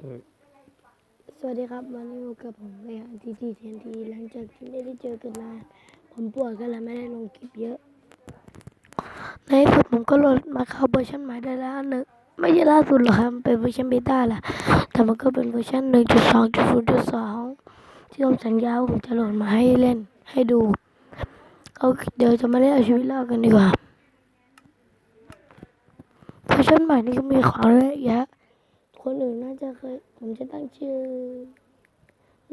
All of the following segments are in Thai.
สวัสดีครับวันนี้อยู่กับผมเลยทีทีเทนทีหลังจากที่ไม่ได้เจอกันนานผมปวดก็เลยไม่ได้ลงคลิปเยอะ ในที่สุดผมก็โหลดมาเข้าเวอร์ชันใหม่ได้แล้วหนึ่งไม่ใช่ล่าสุดหรอกครับเป็นเวอร์ชันเบต้าแหละแต่มันก็เป็นเวอร์ชันหนึ่งจุดสองจุดศูนย์จุดสองที่ผมสัญญาว่าผมจะโหลดมาให้เล่นให้ดูเอาเดี๋ยวจะมาเล่นเอาชีวิตรอดกันดีกว่าเวอร์ชันใหม่นี่ก็มีของเยอะแยะ คนอื่นน่าจะเคย ผมจะตั้งชื่อ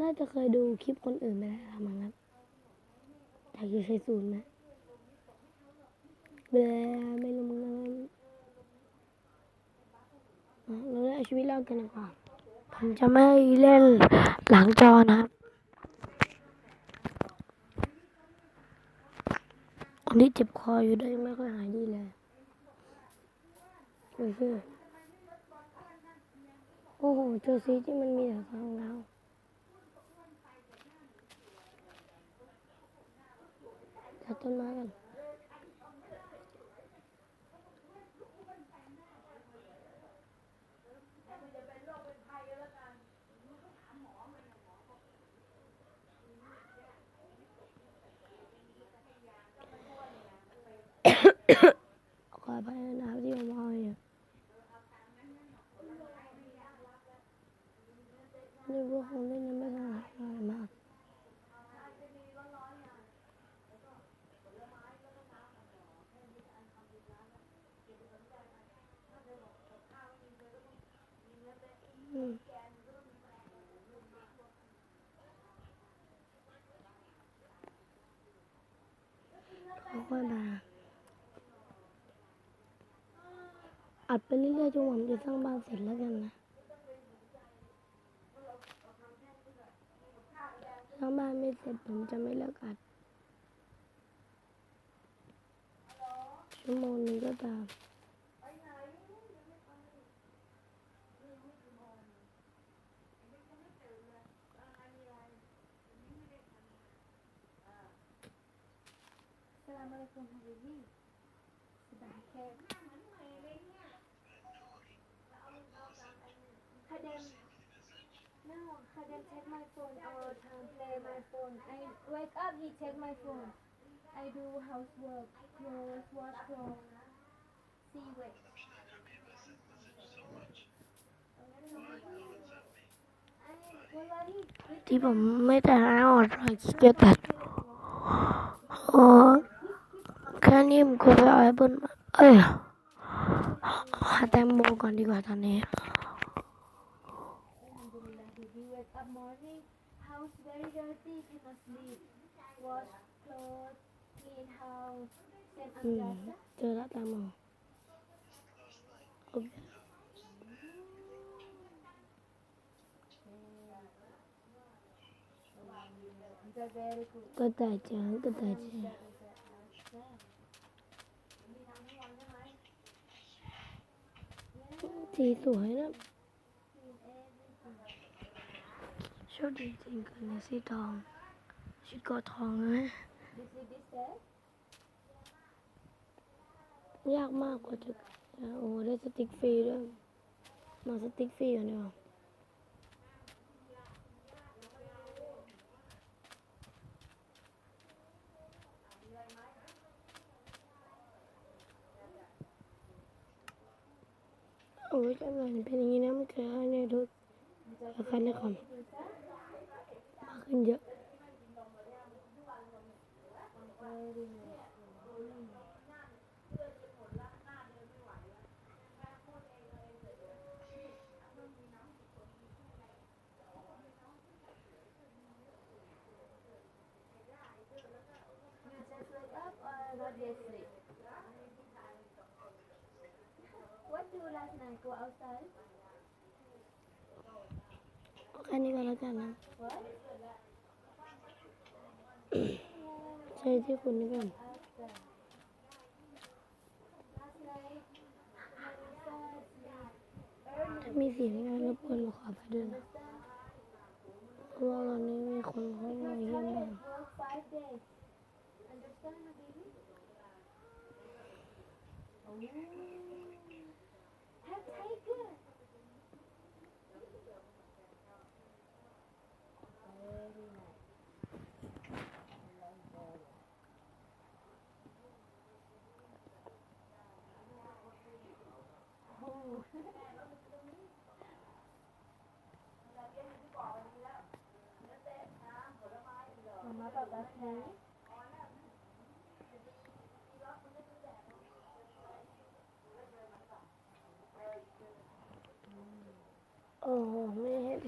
น่าจะเคยดูคลิปคนอื่นไปแล้วทำงั้นแต่คือเคยสูนย์นะเบลอไม่รู้เหมือนเราเล่นชีวิตรอดกันดีกว่า ผมจะไม่เล่นหลังจอนะครับคนที่เจ็บคออยู่ได้ไม่ค่อยหายดีเลยเออคือ โอ้โหเจอซีที่มันมีแต่ทางเราตัดต้นไม้กันขออภัยนะครับที่ผมเอาอยู่นี่พ วกคงเล่นยังไม่ทันหายมากอืมค่อยมาอัดไปเรื่อยๆจนว่าผมจะสร้างบ้านเสร็จแล้วกันนะ ถ้าบ้านไม่เสร็จผมจะไม่เลิกอัด ชั่วโมงนี้ก็ตามสลามอะไรคุณฮาริลี่สบายแค่ถ้าเดิน No, Khadim check my phone all the time, play my phone. I wake up, he check my phone. I do housework, clothes, wash clothes, see wait. Thì bấm mấy tờ áo rồi chưa thật Ồ Khá niêm cô phải ở bên Ơi Hạ tay mua còn đi qua thằng này baby wake up morning house very dirty cannot sleep wash clothes clean house send อืม umbrella เจอแล้วแตงโมโอเค they're very good ก็แต่เจอก็แต่เจอสีสวยนะโชคดีจริงกันนะสีทองชิโกทองนะยากมากกว่าจะโอ้ได้สติ๊กฟรีด้วยมาสติ๊กฟรีก่อนดีกว่าโอ้ยจำเลยเป็นอย่างนี้นะมันเกิดในทุกอาคารในคอม ขึ้นเยอะ you just wake up or not yet sleep what do last night go outside แค่นี้ก็แล้วกันนะ what ใช่ที่คุณนี่ก่อนถ้ามีเสียงงานรบกวนขอไปด้วยนะเพราะว่าวันนี้มีคนเข้ามาเยี่ยมบ้าน work five Okay. โอ้โหไม่เ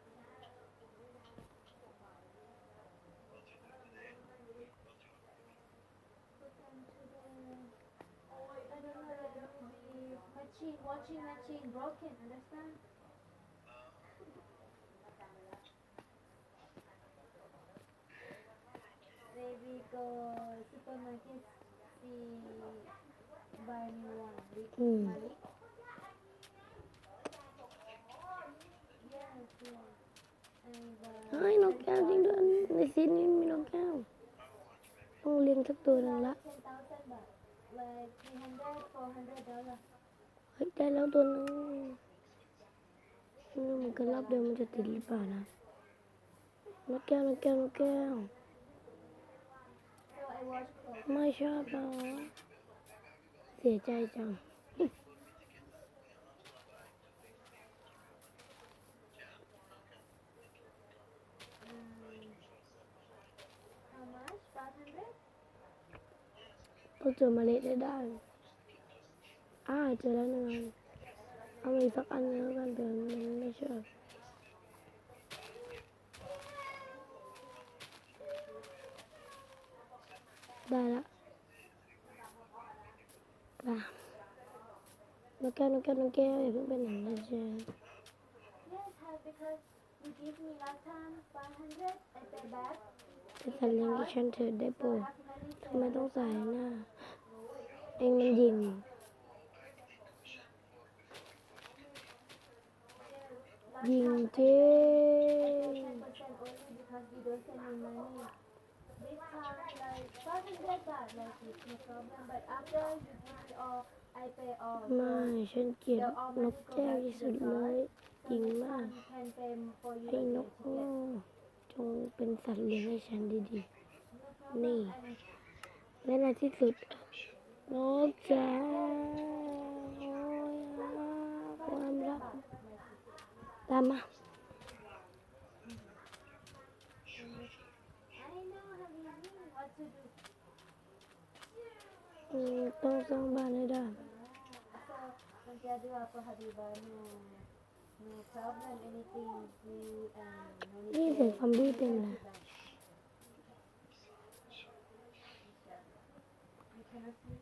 machine washing machine broken understand maybe go supermarket see buy new one with Hmm. Malik yes yeah and uh, เฮ้ยนกแก้วจริงด้วยในซีนนี้มีนกแก้วต้องเลี้ยงสักตัวหนึ่งละ ten thousand baht like three hundred four hundred dollar เฮ้ยได้แล้วตัวหนึงไม่รู้เหมือนกันรอบเดียวมันจะติดหรือเปล่านะนกแก้วนกแก้วนกแก้ว so I watch clothes ไม่ชอบหรอเสียใจจัง how much five hundred ต้องเจอเมาเล็ดได้ได้ อ่าเจอแล้วหนึ่งอันเอามาอีกสักอันนึงแล้วกันแต่มันไม่ชอบได้ละได้นกแก้วนกแก้วนกแก้วอย่าเพิ่งเป็นอย่างนั้นเชียว yes have because you give me last time five hundred I pay back จะสัตว์เลี้ยงดิฉันเถิดได้โปร so ด have money ทำไมต้องใส่หน้า เองมันยิง all I pay all ไม่ฉันเกลียดนกแก้วที่สุดเลยจริงมาก you can pay for you ไอ้นกโง่จงเป็นสัตว์เลี้ยงให้ฉันดี no problem นี่ และในที่สุด นกจ๋าโอ้ยความรัก Tama. Itong isang banay dahil. Masyado ako hariba na. See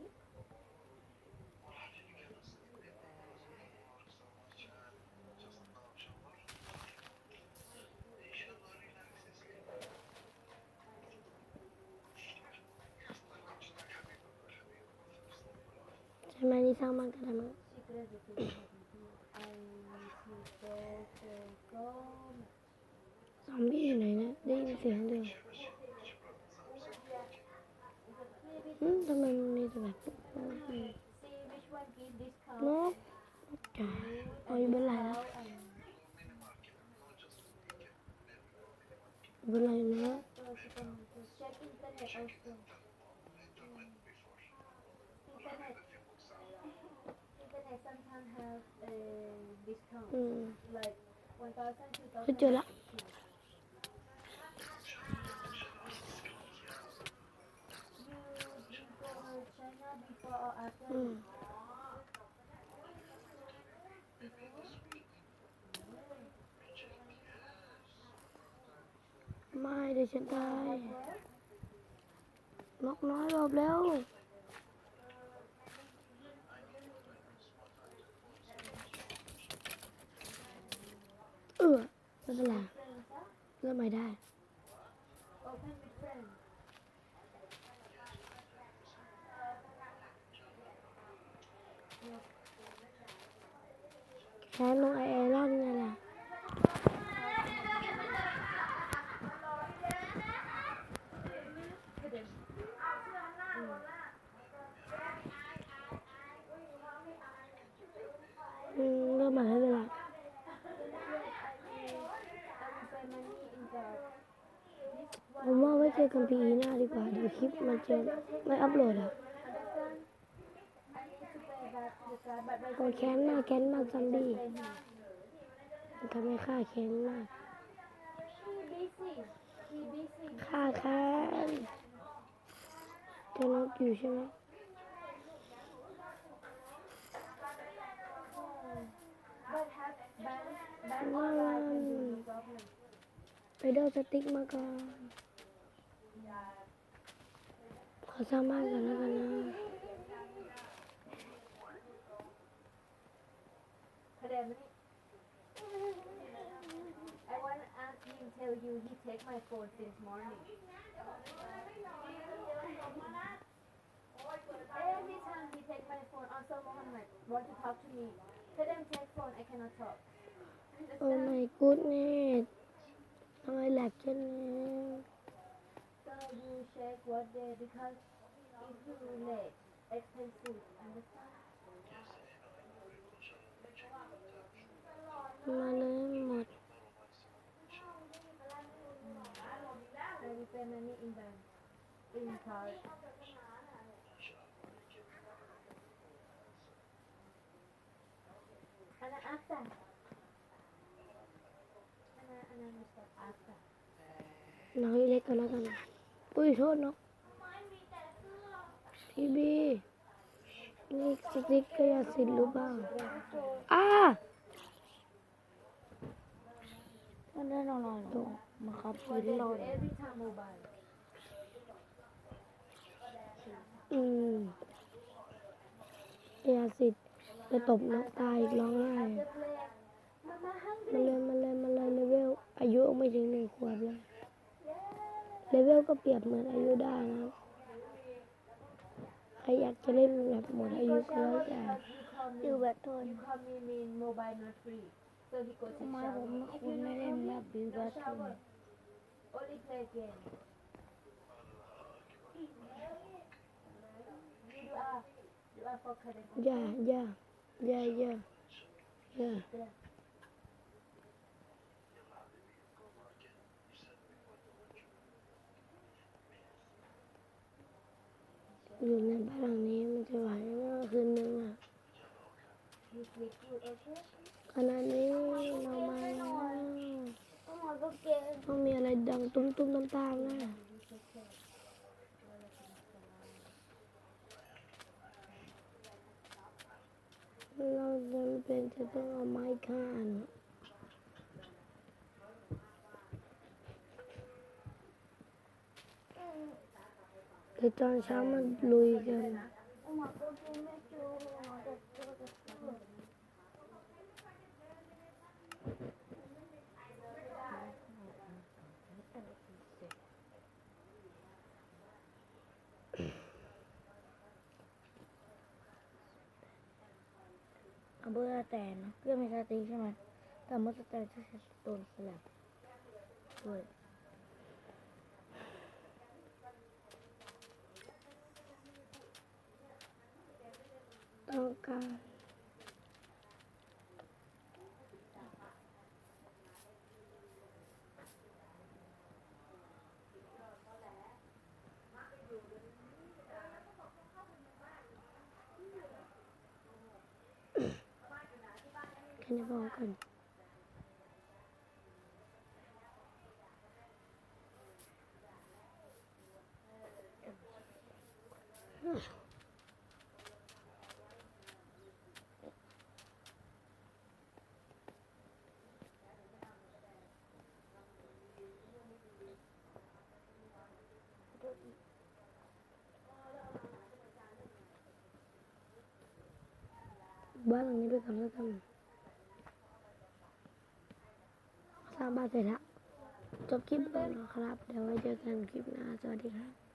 which one give discount. นกนกจ๋าเอาอยู่บนไหล่แล้ว Discount and บนไหล่นะ so you can just check internet also. Mm. Internet. Internet sometimes have a discount. อืม like 1,000, เฮ้ยเจอละ You, you go to China before or after? อืมไม่เดี๋ยวฉันตายนกน้อยบอกแล้ว ไม่เป็นไเริ่มใหม่ได้แค่ลงไอเอรอนนี่แหละ ช่ว้เจอกันปีหน้าดีกว่าเดี๋ยวคลิปมันจะไม่อัพโหลดอะโอ้แค้นมากแค้นมากซอมบี้ทำให้ข้าแค้นมากข้าแค้นจะนกอยู่ใช่ไหมไปโดนสติ๊กมาก่อน อสร้างบ้านก่อนแล้วกันนะ I want to ask him, tell you he take my phone since morning. Every time he take my phone, also Mohammed want to talk to me. Tell them take phone, I cannot talk. โอ้ my goodness ทำไมแหลกเช่นนี้ So you shake one day because if you late, expensive. Understand? มาเลยหมด There will be many in bank, in card. อันนั้นอัพแต่อันนั้นอันนั้นอัพแต่น้องเล็กก็แล้วกันนะ อุ้ยโทษเนาะพี่บีนี่สติ๊กเกอร์สิทธิ์หรือเปล่าอ้ามันได้นอนนอนตรงมาครับ For ยืน the รอ every time mobile อืมเอียสิทธิ์จะตบนกตายอีกร้องไห้ the play Mama มัน hungry เลยมันเลยมันเลยเลเวลอายุไม่ถึงหนึ่งขวบเลย เลเวลก็เปรียบเหมือนอายุได้นะครับใครอยากจะเล่นแบบหมดอายุก็แล้วแต่ you call ดู me แบบโทน you call me mean mobile not free so he go to ทำไม shower ผมคุณไม่เล่นแบบบิวแบบโทน only play game you do a you are for credit อย่าอย่าอย่าอย่าอย่า อยู่ในบ้านหลังนี้มันจะไหวไหมว่าคืนนึงอะขณะนี้เรามาแล้วต้องมาเก็งต้องมีอะไรดังตุ้มตุ้มตามตามๆนะเราจำเป็นจะต้องเอาไม้ฆ่าน อะเดี๋ยวตอนเช้ามันลุยกันต้องมา ก็เก่งไม่จูมาก็เก่ง เอาเบอร์แต่เนอะเพื่อมีสติใช่ไหมแต่เมื่อสแต่จะใช้โดนสลับด้วย ต้องการแค่นี้พอก่อน บ้านหลังนี้ไปก่อนแล้วกันสร้างบ้านเสร็จแล้วจบคลิปก่อนนะครับ เดี๋ยวไว้เจอกันคลิปหน้า สวัสดีครับ